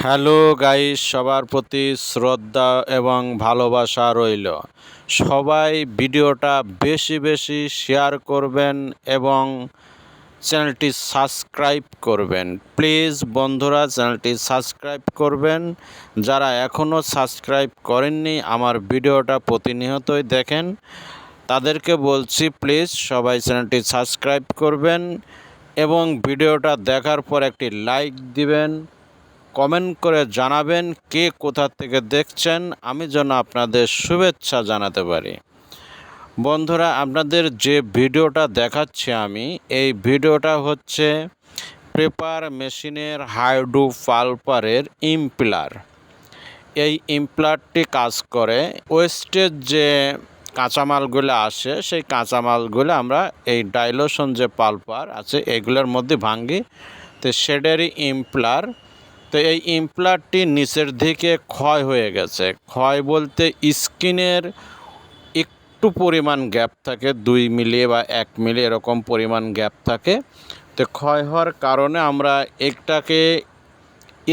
Hello guys, সবার প্রতি শ্রদ্ধা এবং ভালোবাসা রইল। সবাই ভিডিওটা বেশি বেশি শেয়ার করবেন এবং চ্যানেলটি সাবস্ক্রাইব করবেন। প্লিজ বন্ধুরা, চ্যানেলটি সাবস্ক্রাইব করবেন। যারা এখনও সাবস্ক্রাইব করেননি, আমার ভিডিওটা প্রতিনিয়তই দেখেন। তাদেরকে বলছি, প্লিজ সবাই চ্যানেলটি সাবস্ক্রাইব করবেন এবং ভিডিওটা দেখার পর একটি লাইক দিবেন। কমেন্ট করে জানাবেন কে কোথা থেকে দেখছেন। আমি যেন আপনাদের শুভেচ্ছা জানাতে পারি। বন্ধুরা, আপনাদের যে ভিডিওটা দেখাচ্ছি আমি, এই ভিডিওটা হচ্ছে পেপার মেশিনের হাইড্রো পালপারের ইমপ্লার। এই ইমপ্লারটি কাজ করে, ওয়েস্টের যে কাঁচামালগুলো আসে, সেই কাঁচামালগুলো আমরা এই ডাইলোশন যে পালপার আছে, এগুলোর মধ্যে ভাঙ্গি। তো সেটারই ইমপ্লার তো এই ইমপ্লারটি নিচের দিকে ক্ষয় হয়ে গেছে। ক্ষয় বলতে স্কিনের একটু পরিমাণ গ্যাপ থাকে, দুই মিলি বা এক মিলি এরকম পরিমাণ গ্যাপ থাকে। তো ক্ষয় হওয়ার কারণে আমরা একটাকে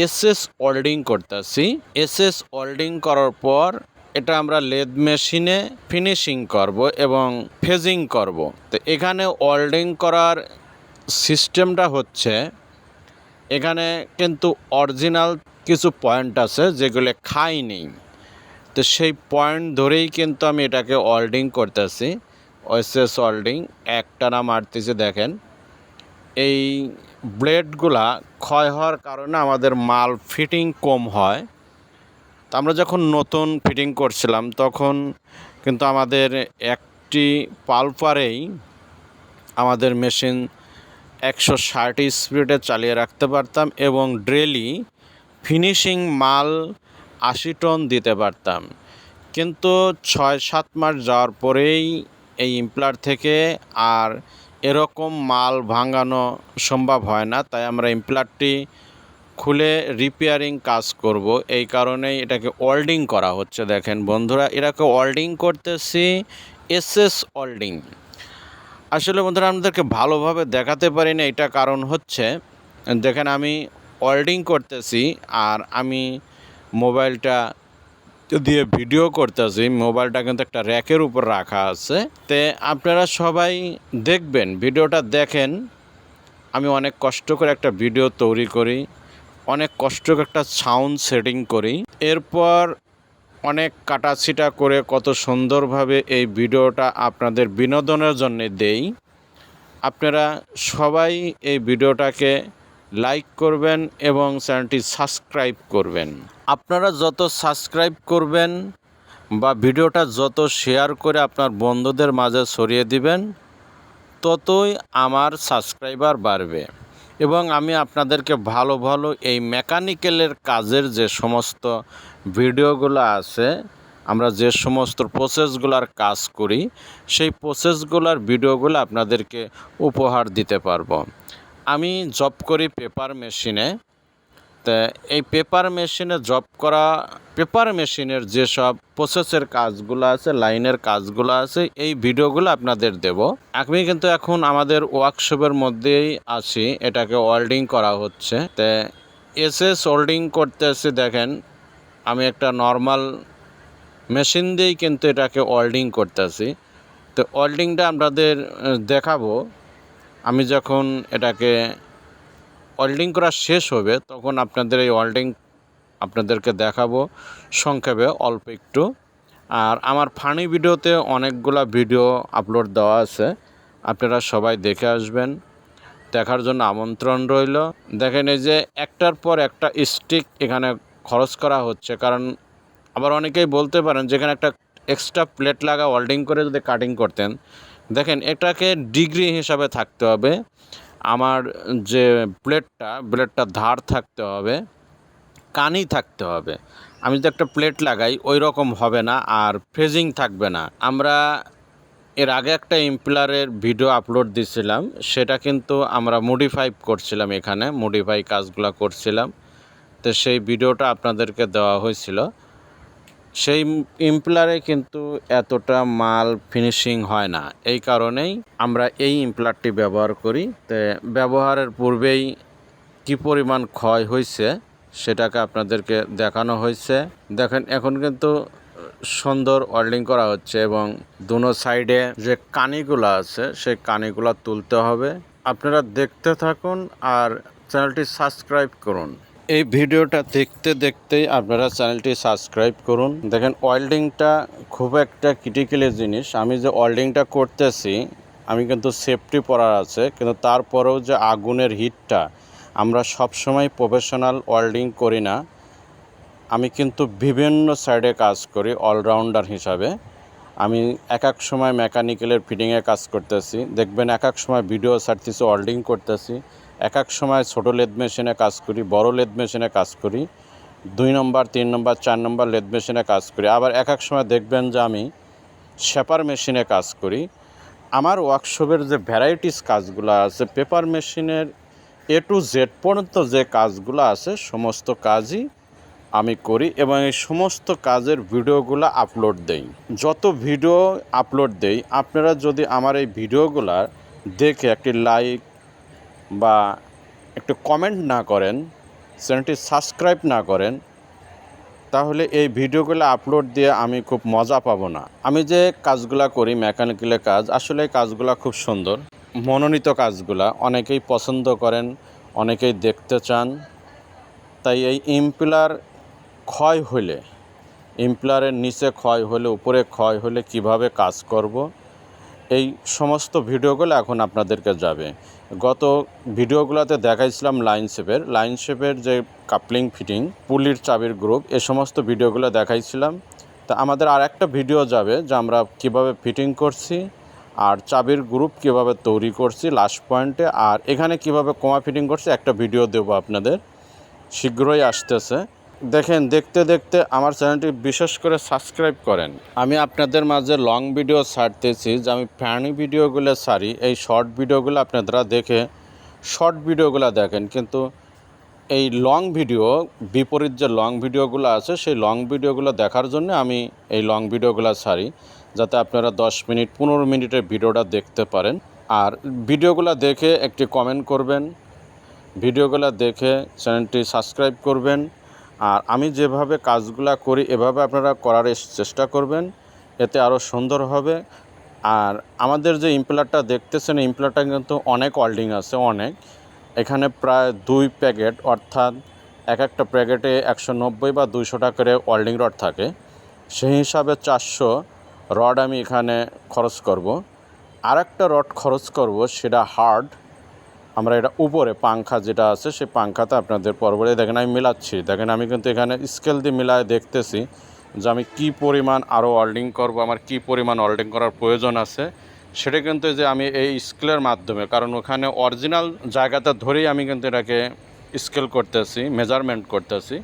এসএস ওল্ডিং করতেছি। এসএস ওল্ডিং করার পর এটা আমরা লেদ মেশিনে ফিনিশিং করব এবং ফেজিং করব। তো এখানে ওল্ডিং করার সিস্টেমটা হচ্ছে এখানে কিন্তু অরিজিনাল কিছু পয়েন্ট আছে যেগুলো খাই নেই। তো সেই পয়েন্ট ধরেই কিন্তু আমি এটাকে ওল্ডিং করতেছি। ওয়েসেস ওল্ডিং একটানা মারতেছি দেখেন। এই ব্লেডগুলা ক্ষয় হওয়ার কারণে আমাদের মাল ফিটিং কম হয়। তো আমরা যখন নতুন ফিটিং করছিলাম, তখন কিন্তু আমাদের একটি পালপারেই আমাদের মেশিন একশো ষাট স্পিডে চালিয়ে রাখতে পারতাম এবং ড্রেলি ফিনিশিং মাল আশি টন দিতে পারতাম। কিন্তু ছয় সাত মাস যাওয়ার পরেই এই ইমপ্লার থেকে আর এরকম মাল ভাঙানো সম্ভব হয় না, তাই আমরা ইমপ্লারটি খুলে রিপেয়ারিং কাজ করব। এই কারণেই এটাকে ওল্ডিং করা হচ্ছে। দেখেন বন্ধুরা, এটাকে ওল্ডিং করতেছি এসএস ওল্ডিং আসলে বন্ধুরা আমাদেরকে ভালোভাবে দেখাতে পারি না, এটা কারণ হচ্ছে, দেখেন আমি ওয়েল্ডিং করতেছি আর আমি মোবাইলটা দিয়ে ভিডিও করতেছি, মোবাইলটা কিন্তু একটা র্যাকের উপর রাখা আছে। তে আপনারা সবাই দেখবেন, ভিডিওটা দেখেন, আমি অনেক কষ্ট করে একটা ভিডিও তৈরি করি, অনেক কষ্ট করে একটা সাউন্ড সেটিং করি। এরপর অনেক কাটাছিটা করে কত সুন্দরভাবে এই ভিডিওটা আপনাদের বিনোদনের জন্য দেই। আপনারা সবাই এই ভিডিওটাকে লাইক করবেন এবং চ্যানেলটি সাবস্ক্রাইব করবেন। আপনারা যত সাবস্ক্রাইব করবেন বা ভিডিওটা যত শেয়ার করে আপনার বন্ধুদের মাঝে ছড়িয়ে দিবেন, ততই আমার সাবস্ক্রাইবার বাড়বে। এবং আমি আপনাদেরকে ভালো ভালো এই মেকানিক্যালের কাজের যে সমস্ত ভিডিওগুলো আছে, আমরা যে সমস্ত প্রসেসগুলোর কাজ করি, সেই প্রসেসগুলোর ভিডিওগুলো আপনাদেরকে উপহার দিতে পারব। আমি জব করি পেপার মেশিনে তা এই পেপার মেশিনে জব করা পেপার মেশিনের যেসব প্রসেসের কাজগুলো আছে লাইনের কাজগুলো আছে, এই ভিডিওগুলো আপনাদের দেব। আমি কিন্তু এখন আমাদের ওয়ার্কশপের মধ্যেই আছি, এটাকে ওয়েল্ডিং করা হচ্ছে। তা এসএস ওয়েল্ডিং করতে এসে দেখেন, আমি একটা নর্মাল মেশিন দিয়েই কিন্তু এটাকে ওয়েল্ডিং করতেছি। তো ওয়েল্ডিংটা আপনাদের দেখাবো। আমি যখন এটাকে ওয়েল্ডিং করা শেষ হবে, তখন আপনাদের এই ওয়েল্ডিং আপনাদেরকে দেখাবো। সংক্ষেপে অল্প একটু। আর আমার ফানি ভিডিওতে অনেকগুলা ভিডিও আপলোড দেওয়া আছে। আপনারা সবাই দেখে আসবেন। দেখার জন্য আমন্ত্রণ রইল। দেখেন এই যে একটার পর একটা স্টিক এখানে খরচ করা হচ্ছে। কারণ আবার অনেকেই বলতে পারেন যেখানে একটা এক্সট্রা প্লেট লাগা ওয়েল্ডিং করে যদি কাটিং করতেন। দেখেন এটাকে ডিগ্রি হিসাবে থাকতে হবে। আমার যে প্লেটটা প্লেটটা ধার থাকতে হবে, কানি থাকতে হবে। আমি যদি একটা প্লেট লাগাই, ওই রকম হবে না আর ফ্রেজিং থাকবে না। আমরা এর আগে একটা ইমপ্লারের ভিডিও আপলোড দিছিলাম, সেটা কিন্তু আমরা মডিফাই করছিলাম এখানে মডিফাই কাজগুলো করছিলাম। তো সেই ভিডিওটা আপনাদেরকে দেওয়া হয়েছিল। সেই ইমপ্লারে কিন্তু এতটা মাল ফিনিশিং হয় না। এই কারণেই আমরা এই ইমপ্লারটি ব্যবহার করি। তো ব্যবহারের পূর্বেই কি পরিমাণ ক্ষয় হয়েছে সেটাকে আপনাদেরকে দেখানো হয়েছে দেখেন, এখন কিন্তু সুন্দর ওয়েল্ডিং করা হচ্ছে এবং দুনো সাইডে যে কানিগুলো আছে, সেই কানিগুলো তুলতে হবে। আপনারা দেখতে থাকুন আর চ্যানেলটি সাবস্ক্রাইব করুন। এই ভিডিওটা দেখতে দেখতেই আপনারা চ্যানেলটি সাবস্ক্রাইব করুন। দেখেন ওয়েল্ডিংটা খুব একটা ক্রিটিক্যালি জিনিস। আমি যে ওয়েল্ডিংটা করতেছি, আমি কিন্তু সেফটি পরার আছে। কিন্তু তারপরেও যে আগুনের হিটটা আমরা সবসময় প্রফেশনাল ওয়েল্ডিং করি না। আমি কিন্তু বিভিন্ন সাইডে কাজ করি অলরাউন্ডার হিসাবে। আমি এক এক সময় মেকানিক্যালের ফিটিংয়ে কাজ করতেছি। দেখবেন, এক এক সময় ভিডিও ছাড়তেছি ওয়েল্ডিং করতেছি। এক এক সময় ছোটো লেদ মেশিনে কাজ করি, বড় লেদ মেশিনে কাজ করি, দুই নম্বর, তিন নম্বর, চার নম্বর লেদ মেশিনে কাজ করি। আবার এক এক সময় দেখবেন যে আমি শেপার মেশিনে কাজ করি। আমার ওয়ার্কশপের যে ভ্যারাইটিস কাজগুলো আছে, পেপার মেশিনের এ টু জেড পর্যন্ত যে কাজগুলো আছে, সমস্ত কাজই আমি করি এবং এই সমস্ত কাজের ভিডিওগুলো আপলোড দেই। যত ভিডিও আপলোড দেই, আপনারা যদি আমার এই ভিডিওগুলো দেখে একটি লাইক বা একটু কমেন্ট না করেন, চ্যানেলটি সাবস্ক্রাইব না করেন, তাহলে এই ভিডিওগুলো আপলোড দিয়ে আমি খুব মজা পাবো না। আমি যে কাজগুলো করি মেকানিক্যালের কাজ, আসলে কাজগুলা খুব সুন্দর। মনোনীত কাজগুলা, অনেকেই পছন্দ করেন, অনেকেই দেখতে চান। তাই এই ইমপিলার ক্ষয় হলে ইমপ্লারের নিচে ক্ষয় হলে, উপরে ক্ষয় হলে কীভাবে কাজ করব, এই সমস্ত ভিডিওগুলো এখন আপনাদেরকে যাবে। গত ভিডিওগুলোতে দেখাইছিলাম লাইন শেপের। লাইন শেপের যে কাপলিং ফিটিং, পুলির চাবির গ্রুপ, এ সমস্ত ভিডিওগুলো দেখাইছিলাম। তা আমাদের আর একটা ভিডিও যাবে, যে আমরা কীভাবে ফিটিং করছি আর চাবির গ্রুপ কীভাবে তৈরি করছি লাস্ট পয়েন্টে, আর এখানে কীভাবে কোমা ফিটিং করছি একটা ভিডিও দেবো আপনাদের। শীঘ্রই আসতেছে। দেখেন, দেখতে দেখতে আমার চ্যানেলটি বিশেষ করে সাবস্ক্রাইব করেন। আমি আপনাদের মাঝে লং ভিডিও ছাড়তেছি যে আমি ফ্যানি ভিডিওগুলো ছাড়ি। এই শর্ট ভিডিওগুলো আপনারা দেখে শর্ট ভিডিওগুলো দেখেন। কিন্তু এই লং ভিডিও বিপরীত যে লং ভিডিওগুলো আছে, সেই লং ভিডিওগুলো দেখার জন্য আমি এই লং ভিডিওগুলো ছাড়ি, যাতে আপনারা দশ মিনিট, পনেরো মিনিটের ভিডিওটা দেখতে পারেন। আর ভিডিওগুলো দেখে একটি কমেন্ট করবেন, ভিডিওগুলো দেখে চ্যানেলটি সাবস্ক্রাইব করবেন। আর আমি যেভাবে কাজগুলা করি, এভাবে আপনারা করার চেষ্টা করবেন। এতে আরও সুন্দর হবে। আর আমাদের যে ইমপ্লারটা দেখতেছেন ইমপ্লারটা কিন্তু অনেক ওয়েল্ডিং আছে, অনেক। এখানে প্রায় দুই প্যাকেট, অর্থাৎ এক একটা প্যাকেটে একশো নব্বই বা দুইশো টাকা করে ওয়েল্ডিং রড থাকে। সেই হিসাবে চারশো রড আমি এখানে খরচ করব। আর একটা রড খরচ করব, সেটা হার্ড। আমরা এটা উপরে পাংখা যেটা আছে, সেই পাংখাতে আপনাদের পরবর্তী দেখেন আমি মিলাচ্ছি। দেখেন আমি কিন্তু এখানে স্কেল দিয়ে মিলায় দেখতেছি যে আমি কি পরিমাণ আরও ওয়েল্ডিং করব, আমার কি পরিমাণ ওয়েল্ডিং করার প্রয়োজন আছে। সেটা কিন্তু যে আমি এই স্কেলের মাধ্যমে, কারণ ওখানে অরিজিনাল জায়গাটা ধরেই আমি কিন্তু এটাকে স্কেল করতেছি মেজারমেন্ট করতেছি।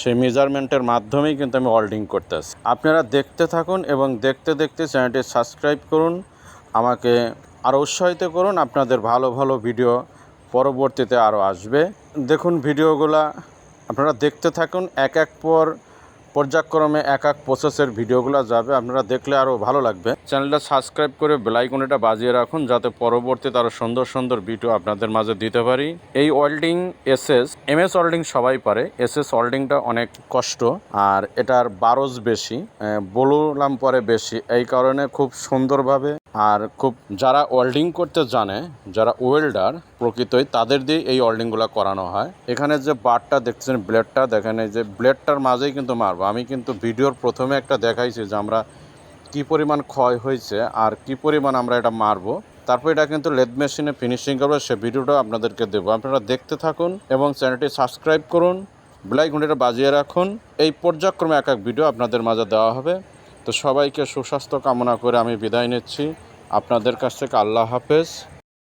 সেই মেজারমেন্টের মাধ্যমেই কিন্তু আমি ওয়েল্ডিং করতেছি। আপনারা দেখতে থাকুন এবং দেখতে দেখতে চ্যানেলটি সাবস্ক্রাইব করুন। আমাকে আরও উৎসাহিত করুন, আপনাদের ভালো ভালো ভিডিও পরবর্তীতে আরও আসবে। দেখুন ভিডিওগুলা, আপনারা দেখতে থাকুন, এক এক পর পর্যায়ক্রমে এক এক প্রসেসের ভিডিওগুলো যাবে, আপনারা দেখলে আরও ভালো লাগবে। চ্যানেলটা সাবস্ক্রাইব করে বেলাইকনটা বাজিয়ে রাখুন, যাতে পরবর্তীতে আরও সুন্দর সুন্দর ভিডিও আপনাদের মাঝে দিতে পারি। এই ওয়েল্ডিং এসএস এম এস ওয়েল্ডিং সবাই পারে এসএস ওয়েল্ডিংটা অনেক কষ্ট, আর এটার বারোজ বেশি বললাম পরে বেশি, এই কারণে খুব সুন্দরভাবে আর খুব যারা ওয়েল্ডিং করতে জানে, যারা ওয়েল্ডার প্রকৃতই, তাদের দিয়ে এই ওয়েল্ডিংগুলো করানো হয়। এখানে যে বারটা দেখছেন ব্লেডটা দেখেন এই যে ব্লেডটার মাঝেই কিন্তু মারবো। আমি কিন্তু ভিডিওর প্রথমে একটা দেখাইছি যে আমরা কী পরিমাণ ক্ষয় হয়েছে আর কী পরিমাণ আমরা এটা মারবো। তারপর এটা কিন্তু লেদ মেশিনে ফিনিশিং করব, সে ভিডিওটা আপনাদেরকে দেবো। আপনারা দেখতে থাকুন এবং চ্যানেলটি সাবস্ক্রাইব করুন বেলাই ঘুঁটিটা বাজিয়ে রাখুন। এই পর্যায়ক্রমে এক এক ভিডিও আপনাদের মাঝে দেওয়া হবে। তো সবাইকে সুস্বাস্থ্য কামনা করে আমি বিদায় নিচ্ছি। আপনাদের কাছ থেকে আল্লাহ হাফেজ।